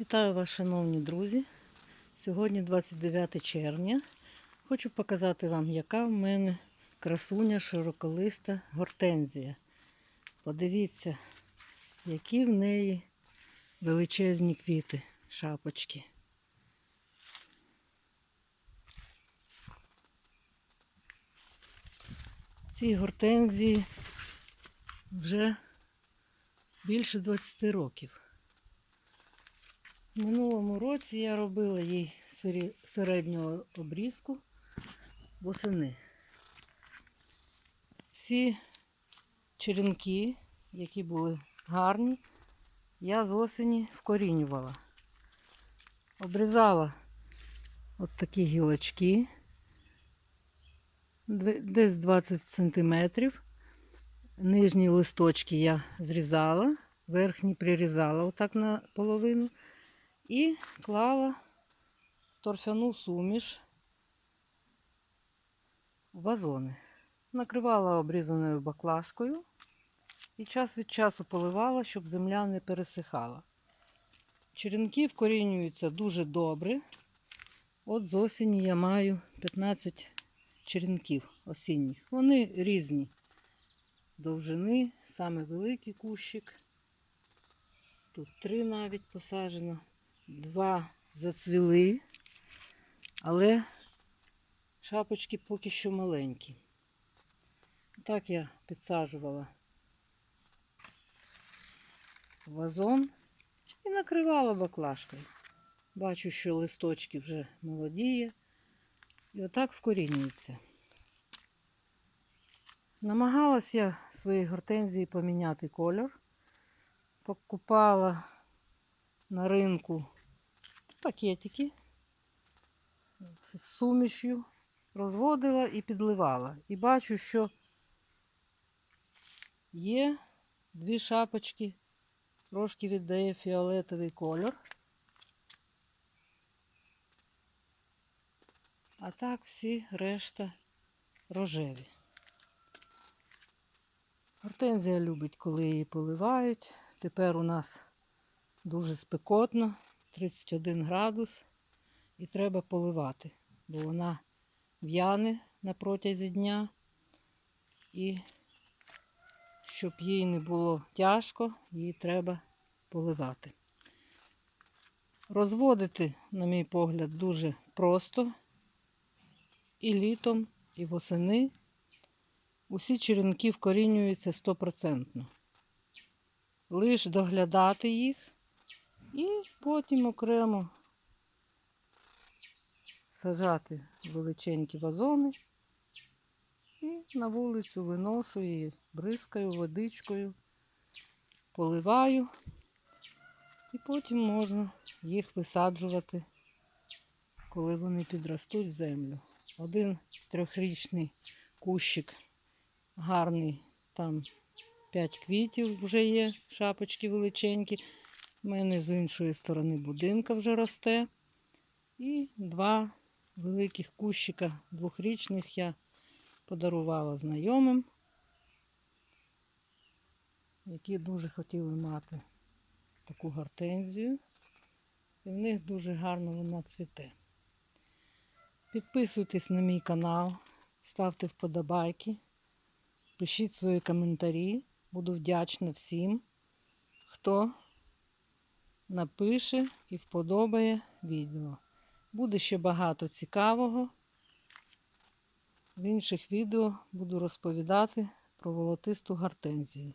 Вітаю вас, шановні друзі. Сьогодні 29 червня. Хочу показати вам, яка в мене красуня широколиста гортензія. Подивіться, які в неї величезні квіти, шапочки. Цій гортензії вже більше 20 років. В минулому році я робила їй середнього обрізку восени. Всі черенки, які були гарні, я з осені вкорінювала. Обрізала от такі гілочки, десь 20 сантиметрів. Нижні листочки я зрізала, верхні прирізала отак наполовину. І клала торфяну суміш в вазони. Накривала обрізаною баклажкою і час від часу поливала, щоб земля не пересихала. Черенки вкорінюються дуже добре. От з осені я маю 15 черенків осінніх. Вони різні довжини, саме великий кущик. Тут три навіть посаджено. Два зацвіли, але шапочки поки що маленькі. Так я підсаджувала вазон і накривала баклажкою. Бачу, що листочки вже молодіє. І отак вкорінюється. Намагалась я своїй гортензії поміняти кольор. Покупала на ринку пакетики з сумішю, розводила і підливала. І бачу, що є дві шапочки, трошки віддає фіолетовий кольор. А так всі решта рожеві. Гортензія любить, коли її поливають. Тепер у нас дуже спекотно, 31 градус, і треба поливати, бо вона в'яне на протязі дня. І щоб їй не було тяжко, її треба поливати. Розводити, на мій погляд, дуже просто. І літом, і восени. Усі черенки вкорінюються стопроцентно. Лиш доглядати їх і потім окремо сажати величенькі вазони і на вулицю виношу її, бризкаю водичкою, поливаю, і потім можна їх висаджувати, коли вони підростуть в землю. Один трьохрічний кущик гарний, там 5 квітів вже є, шапочки величенькі. У мене з іншої сторони будинка вже росте. І два великих кущика двохрічних я подарувала знайомим, які дуже хотіли мати таку гортензію. І в них дуже гарно вона цвіте. Підписуйтесь на мій канал, ставте вподобайки, пишіть свої коментарі. Буду вдячна всім, хто напише і вподобає відео. Буде ще багато цікавого. В інших відео буду розповідати про волотисту гортензію.